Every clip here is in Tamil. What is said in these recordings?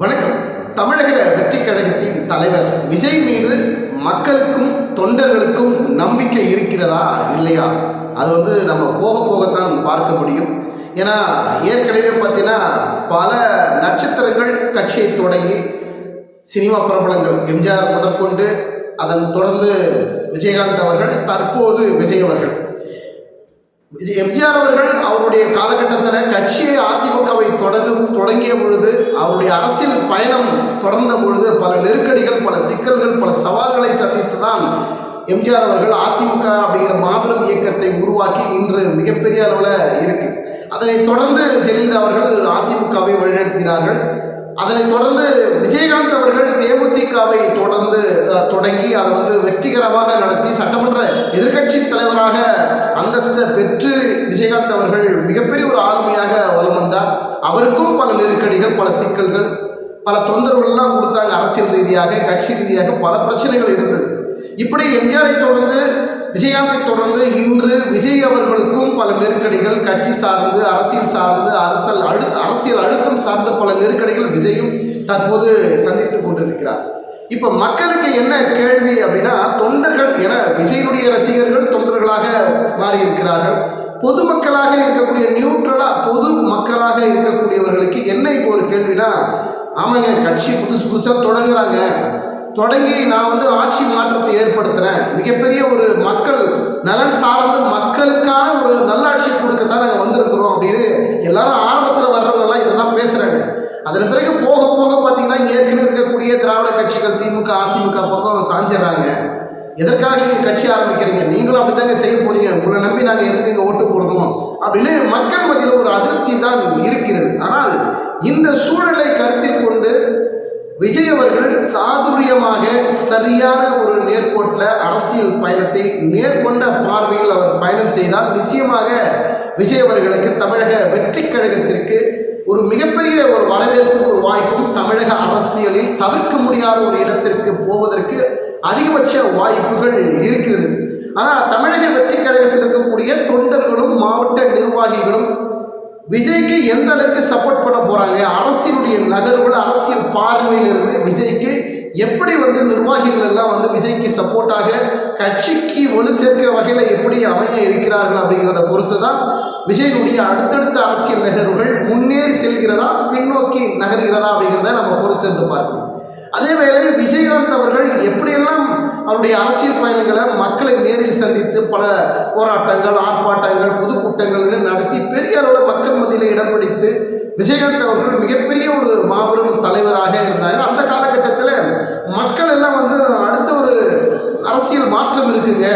வணக்கம். தமிழக வெற்றி கழகத்தின் தலைவர் விஜய் மீது மக்களுக்கும் தொண்டர்களுக்கும் நம்பிக்கை இருக்கிறதா இல்லையா? அது வந்து நம்ம போக போகத்தான் பார்க்க முடியும். ஏன்னா ஏற்கனவே பார்த்தீங்கன்னா பல நட்சத்திரங்கள் கட்சியை தொடங்கி சினிமா பிரபலங்கள் எம்ஜிஆர் முதற்கொண்டு அதன் தொடர்ந்து விஜயகாந்த் அவர்கள் தற்போது விஜய் அவர்கள். எம்ஜிஆர் அவர்கள் அவருடைய காலகட்டத்தில் கட்சியை அதிமுகவை தொடங்கும் தொடங்கிய பொழுது அவருடைய அரசியல் பயணம் தொடர்ந்த பொழுது பல நெருக்கடிகள் பல சிக்கல்கள் பல சவால்களை சந்தித்து தான் எம்ஜிஆர் அவர்கள் அதிமுக அப்படிங்கிற மாபெரும் இயக்கத்தை உருவாக்கி இன்று மிகப்பெரிய அளவில் இருக்கு. அதனைத் தொடர்ந்து ஜெயலலிதா அவர்கள் அதிமுகவை வழிநடத்தினார்கள். அதனைத் தொடர்ந்து விஜயகாந்த் அவர்கள் தேமுதிகவை தொடர்ந்து தொடங்கி அதை வந்து வெற்றிகரமாக நடத்தி சட்டமன்ற எதிர்க்கட்சி தலைவராக அந்தஸ்து பெற்று விஜயகாந்த் அவர்கள் மிகப்பெரிய ஒரு ஆளுமையாக வலம் வந்தார் அவருக்கும் பல நெருக்கடிகள் பல சிக்கல்கள் பல தொந்தரவுகள்லாம் கொடுத்தாங்க அரசியல் ரீதியாக கட்சி ரீதியாக பல பிரச்சனைகள் இருந்தது. இப்படி எம்ஜிஆரை தொடர்ந்து விஜயாந்தை தொடர்ந்து இன்று விஜய் அவர்களுக்கும் பல நெருக்கடிகள் கட்சி சார்ந்து அரசியல் சார்ந்து அரசல் அழு அரசியல் அழுத்தம் சார்ந்த பல நெருக்கடிகள் விஜயும் தற்போது சந்தித்துக் கொண்டிருக்கிறார். இப்போ மக்களுக்கு என்ன கேள்வி அப்படின்னா தொண்டர்கள் என விஜயனுடைய ரசிகர்கள் தொண்டர்களாக மாறியிருக்கிறார்கள். பொதுமக்களாக இருக்கக்கூடிய நியூட்ரல் அப்படின்னா ஆமாங்க கட்சி புதுசு புதுசாக தொடங்குறாங்க. தொடங்கி நான் வந்து ஆட்சி மாற்றத்தை ஏற்படுத்துகிறேன் மிகப்பெரிய ஒரு மக்கள் நலன் சார்ந்து மக்களுக்கான ஒரு நல்லாட்சி கொடுக்க தான் நாங்கள் வந்திருக்கிறோம் அப்படின்னு எல்லாரும் ஆரம்பத்தில் வர்றவங்கெல்லாம் இதை தான் பேசுகிறாங்க அதன் பிறகு போக போக பார்த்தீங்கன்னா ஏற்கனவே இருக்கக்கூடிய திராவிட கட்சிகள் திமுக அதிமுக பக்கம் சாஞ்சிடுறாங்க. எதற்காக நீங்கள் கட்சி ஆரம்பிக்கிறீங்க? நீங்களும் அப்படித்தாங்க செய்ய போறீங்க. உங்களை நம்பி நாங்கள் எதுக்கு இங்கே ஓட்டு போடணும்? அப்படின்னு மக்கள் மத்தியில் ஒரு அதிருப்தி தான் இருக்கிறது. ஆனால் இந்த சூழலை கருத்தில் கொண்டு விஜய் அவர்கள் சாதுரியமாக சரியான ஒரு நேர்கோட்டில் அரசியல் பயணத்தை நேர்கொண்ட பார்வையில் அவர் பயணம் செய்தால் நிச்சயமாக விஜய் அவர்களுக்கு தமிழக வெற்றி கழகத்திற்கு ஒரு மிகப்பெரிய ஒரு வரவேற்பும் ஒரு வாய்ப்பும் தமிழக அரசியலில் தவிர்க்க முடியாத ஒரு இடத்திற்கு போவதற்கு அதிகபட்ச வாய்ப்புகள் இருக்கிறது. ஆனால் தமிழக வெற்றி கழகத்தில் இருக்கக்கூடிய தொண்டர்களும் மாவட்ட நிர்வாகிகளும் விஜய்க்கு எந்த அளவுக்கு சப்போர்ட் பண்ண போறாங்க? அரசியலுடைய நகர்வுகள் அரசியல் பார்வையிலிருந்து விஜய்க்கு எப்படி வந்து நிர்வாகிகள் எல்லாம் வந்து விஜய்க்கு சப்போர்ட்டாக கட்சிக்கு ஒளி சேர்க்கிற வகையில் எப்படி அமைய இருக்கிறார்கள் அப்படிங்கிறத பொறுத்து தான் விஜயனுடைய அடுத்தடுத்த அரசியல் நகர்வுகள் முன்னேறி செல்கிறதா பின்னோக்கி நகர்கிறதா அப்படிங்கிறத நம்ம பொறுத்திருந்து பார்க்கணும். அதே வேளையில் விஜயகாந்த் அவர்கள் எப்படியெல்லாம் அவருடைய அரசியல் பயணங்களை மக்களை நேரில் சந்தித்து பல போராட்டங்கள் ஆர்ப்பாட்டங்கள் பொதுக்கூட்டங்கள் நடத்தி பெரிய அளவில் மக்கள் மத்தியில் இடம் பிடித்து விஜயகாந்த் அவர்கள் மிகப்பெரிய ஒரு மாபெரும் தலைவராக இருந்தாங்க அந்த காலகட்டத்தில் மக்கள் எல்லாம் வந்து அடுத்த ஒரு அரசியல் மாற்றம் இருக்குங்க.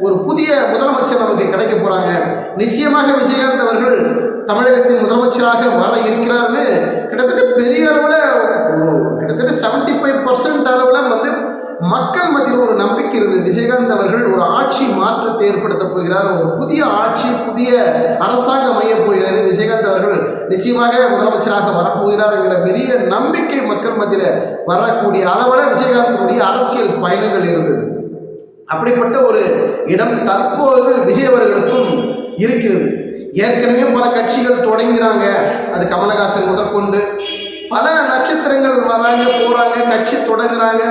ஒரு புதிய முதலமைச்சர் நமக்கு கிடைக்க போகிறாங்க நிச்சயமாக விஜயகாந்த் அவர்கள் தமிழகத்தின் முதலமைச்சராக வர இருக்கிறார்னு கிட்டத்தட்ட பெரிய அளவில் ஒரு கிட்டத்தட்ட செவன்ட்டி ஃபைவ் பர்சன்ட் அளவில் வந்து மக்கள் மத்தியில் ஒரு நம்பிக்கை இருந்தது. விஜயகாந்த் அவர்கள் ஒரு ஆட்சி மாற்றத்தை ஏற்படுத்த போகிறார். ஒரு புதிய ஆட்சி புதிய அரசாங்கம் அமையப் போகிறது விஜயகாந்த் அவர்கள் நிச்சயமாக முதலமைச்சராக வரப்போகிறார் என்கிற பெரிய நம்பிக்கை மக்கள் மத்தியில் வரக்கூடிய அளவில் விஜயகாந்தனுடைய அரசியல் பயணங்கள் இருந்தது. அப்படிப்பட்ட ஒரு இடம் தற்போது விஜய் அவர்களுக்கும் இருக்கிறது. ஏற்கனவே பல கட்சிகள் தொடங்கிறாங்க. அது கமலஹாசன் முதற்கொண்டு. பல நட்சத்திரங்கள் வராங்க போகிறாங்க கட்சி தொடங்குறாங்க.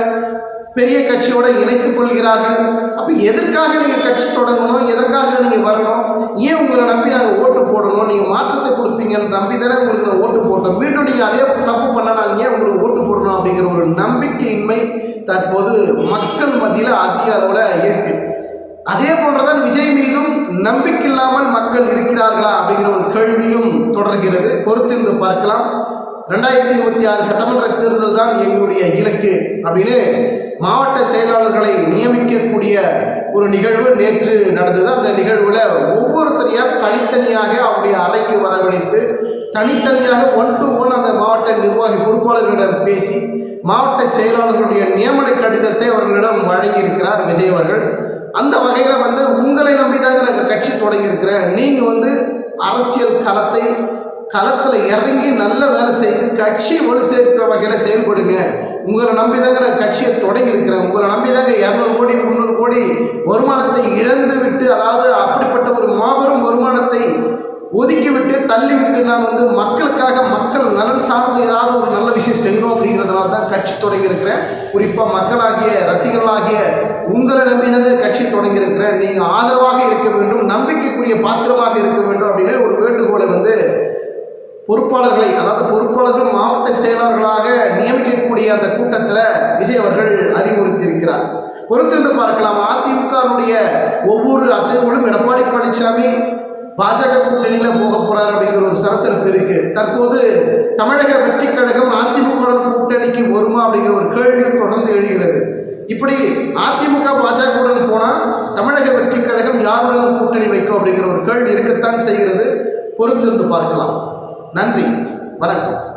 பெரிய கட்சியோட இணைத்துக் கொள்கிறார்கள். அப்போ எதற்காக நீங்கள் கட்சி தொடங்கணும்? எதற்காக நீங்கள் வரணும்? ஏன் உங்களை நம்பி நாங்கள் ஓட்டு போடணும்? நீங்கள் மாற்றத்தை கொடுப்பீங்கன்னு நம்பி தானே உங்களுக்கு நான் ஓட்டு போட்டோம். மீண்டும் நீங்கள் அதே தப்பு பண்ண நாங்கள் ஏன் உங்களுக்கு ஓட்டு போடணும் அப்படிங்கிற ஒரு நம்பிக்கையின்மை தற்போது மக்கள் மத்தியில் அதிக அளவில் இருக்கு. அதே போன்றதான் விஜய் மீதும் நம்பிக்கை இல்லாமல் மக்கள் இருக்கிறார்களா அப்படிங்கிற ஒரு கேள்வியும் தொடர்கிறது. பொறுத்திருந்து பார்க்கலாம். ரெண்டாயிரத்தி இருபத்தி ஆறு சட்டமன்ற தேர்தல் தான் எங்களுடைய இலக்கு. அப்படின்னு மாவட்ட செயலாளர்களை நியமிக்கக்கூடிய ஒரு நிகழ்வு நேற்று நடந்தது. அந்த நிகழ்வில் ஒவ்வொருத்தரையாக தனித்தனியாக அவருடைய அறைக்கு வரவழைத்து தனித்தனியாக ஒன் டு ஒன் அந்த மாவட்ட நிர்வாகி பொறுப்பாளர்களிடம் பேசி மாவட்ட செயலாளர்களுடைய நியமன கடிதத்தை அவர்களிடம் வழங்கியிருக்கிறார் விஜய் அவர்கள். அந்த வகையில் வந்து உங்களை நம்பி தாங்க நாங்கள் கட்சி தொடங்கியிருக்கிறேன். நீங்கள் வந்து அரசியல் களத்தை களத்தில் இறங்கி நல்ல வேலை செய்து கட்சி ஒளி சேர்க்கிற வகையில் செயல்படுங்க. உங்களை நம்பி தாங்க நான் கட்சியை தொடங்கியிருக்கிறேன் உங்களை நம்பி தாங்க இரநூறு கோடி முந்நூறு கோடி வருமானத்தை இழந்து விட்டு அதாவது அப்படிப்பட்ட ஒரு மாபெரும் வருமானத்தை ஒதுக்கிவிட்டு தள்ளிவிட்டு நான் வந்து மக்களுக்காக மக்கள் நலன் சார்ந்து ஏதாவது ஒரு நல்ல விஷயம் செய்யணும் அப்படிங்கிறதுனால தான் கட்சி தொடங்கியிருக்கிறேன் குறிப்பாக மக்களாகிய ரசிகர்களாகிய உங்களை நம்பி தாங்க கட்சி தொடங்கியிருக்கிறேன் நீங்கள் ஆதரவாக இருக்க வேண்டும் நம்பிக்கைக்குரிய பாத்திரமாக இருக்க வேண்டும் அப்படின்னு ஒரு வேண்டுகோளை வந்து பொறுப்பாளர்களை அதாவது பொறுப்பாளர்கள் மாவட்ட செயலாளர்களாக நியமிக்கக்கூடிய அந்த கூட்டத்தில் விஜய் அவர்கள் அறிவுறுத்தியிருக்கிறார். பொறுத்திருந்து பார்க்கலாம். அதிமுகவுடைய ஒவ்வொரு அசைவுகளும் எடப்பாடி பழனிசாமி பாஜக கூட்டணியில் போக போறார் அப்படிங்கிற ஒரு சலசலப்பு இருக்கு. தற்போது தமிழக வெற்றி கழகம் அதிமுக கூட்டணிக்கு வருமா அப்படிங்கிற ஒரு கேள்வி தொடர்ந்து எழுகிறது. இப்படி அதிமுக பாஜகவுடன் போனால் தமிழக வெற்றி கழகம் யாருடன் கூட்டணி வைக்கும் அப்படிங்கிற ஒரு கேள்வி இருக்கத்தான் செய்கிறது. பொறுத்திருந்து பார்க்கலாம். நன்றி. வணக்கம்.